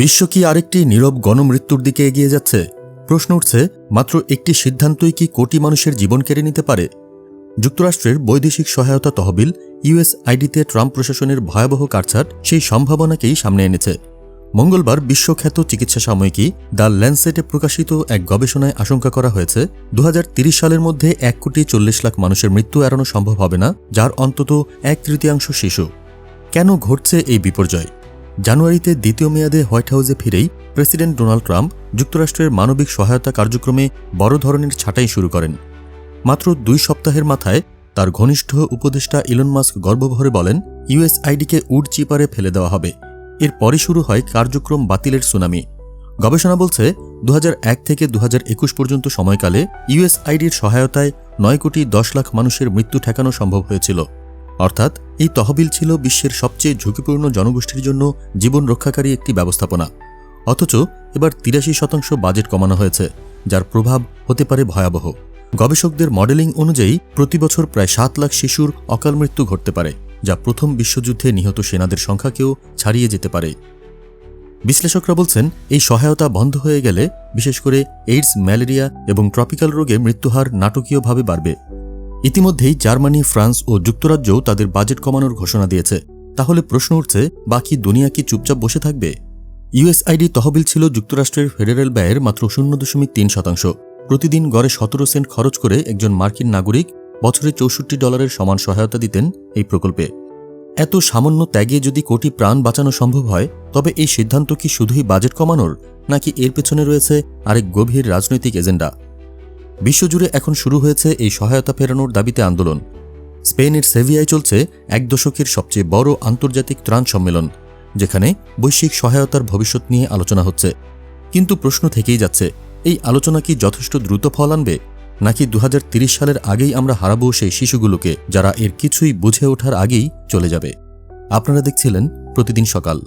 বিশ্ব কি আরেকটি নীরব গণমৃত্যুর দিকে এগিয়ে যাচ্ছে? প্রশ্ন উঠছে, মাত্র একটি সিদ্ধান্তই কি কোটি মানুষের জীবন কেড়ে নিতে পারে? যুক্তরাষ্ট্রের বৈদেশিক সহায়তা তহবিল ইউএসআইডিতে ট্রাম্প প্রশাসনের ভয়াবহ কারছাট সেই সম্ভাবনাকেই সামনে এনেছে। মঙ্গলবার বিশ্বখ্যাত চিকিৎসা সাময়িকী দ্য ল্যান্সেটে প্রকাশিত এক গবেষণায় আশঙ্কা করা হয়েছে দু সালের মধ্যে এক কোটি চল্লিশ লাখ মানুষের মৃত্যু এড়ানো সম্ভব হবে না, যার অন্তত এক তৃতীয়াংশ শিশু। কেন ঘটছে এই বিপর্যয়? জানুয়ারিতে দ্বিতীয় মেয়াদে হোয়াইট হাউসে ফিরেই প্রেসিডেন্ট ডোনাল্ড ট্রাম্প যুক্তরাষ্ট্রের মানবিক সহায়তা কার্যক্রমে বড় ধরনের ছাঁটাই শুরু করেন। মাত্র দুই সপ্তাহের মাথায় তার ঘনিষ্ঠ উপদেষ্টা ইলন মাস্ক গর্বভরে বলেন, ইউএসআইডিকে উড চিপারে ফেলে দেওয়া হবে। এরপরই শুরু হয় কার্যক্রম বাতিলের সুনামি। গবেষণা বলছে দু হাজার এক থেকে দু হাজার একুশ পর্যন্ত সময়কালে ইউএসআইডির সহায়তায় নয় কোটি দশ লাখ মানুষের মৃত্যু ঠেকানো সম্ভব হয়েছিল। অর্থাৎ, এই তহবিল ছিল বিশ্বের সবচেয়ে ঝুঁকিপূর্ণ জনগোষ্ঠীর জন্য জীবন রক্ষাকারী একটি ব্যবস্থাপনা। অথচ, এবার তিরাশি শতাংশ বাজেট কমানো হয়েছে, যার প্রভাব হতে পারে ভয়াবহ। গবেষকদের মডেলিং অনুযায়ী, প্রতি বছর প্রায় সাত লাখ শিশুর অকাল মৃত্যু ঘটতে পারে, যা প্রথম বিশ্বযুদ্ধে নিহত সেনাদের সংখ্যাকেও ছাড়িয়ে যেতে পারে। বিশ্লেষকরা বলছেন, এই সহায়তা বন্ধ হয়ে গেলে, বিশেষ করে এইডস, ম্যালেরিয়া এবং ট্রপিক্যাল রোগে মৃত্যুহার নাটকীয়ভাবে বাড়বে। ইতিমধ্যেই জার্মানি, ফ্রান্স ও যুক্তরাজ্যও তাদের বাজেট কমানোর ঘোষণা দিয়েছে। তাহলে প্রশ্ন উঠছে, বাকি দুনিয়া কি চুপচাপ বসে থাকবে? ইউএসআইডি তহবিল ছিল যুক্তরাষ্ট্রের ফেডারেল ব্যয়ের মাত্র শূন্য দশমিক তিন শতাংশ। প্রতিদিন গড়ে সতেরো সেন্ট খরচ করে একজন মার্কিন নাগরিক বছরে চৌষট্টি ডলারের সমান সহায়তা দিতেন এই প্রকল্পে। এত সামান্য ত্যাগে যদি কোটি প্রাণ বাঁচানো সম্ভব হয়, তবে এই সিদ্ধান্ত কি শুধুই বাজেট কমানোর, নাকি এর পেছনে রয়েছে আরেক গভীর রাজনৈতিক এজেন্ডা? বিশ্বজুড়ে এখন শুরু হয়েছে এই সহায়তা ফেরানোর দাবিতে আন্দোলন। স্পেনের সেভিয়ায় চলছে এক দশকের সবচেয়ে বড় আন্তর্জাতিক ত্রাণ সম্মেলন, যেখানে বৈশ্বিক সহায়তার ভবিষ্যৎ নিয়ে আলোচনা হচ্ছে। কিন্তু প্রশ্ন থেকেই যাচ্ছে, এই আলোচনা কি যথেষ্ট দ্রুত ফল আনবে? নাকি দু সালের আগেই আমরা হারাবো সেই শিশুগুলোকে, যারা এর কিছুই বুঝে ওঠার আগেই চলে যাবে? আপনারা দেখছিলেন প্রতিদিন সকাল।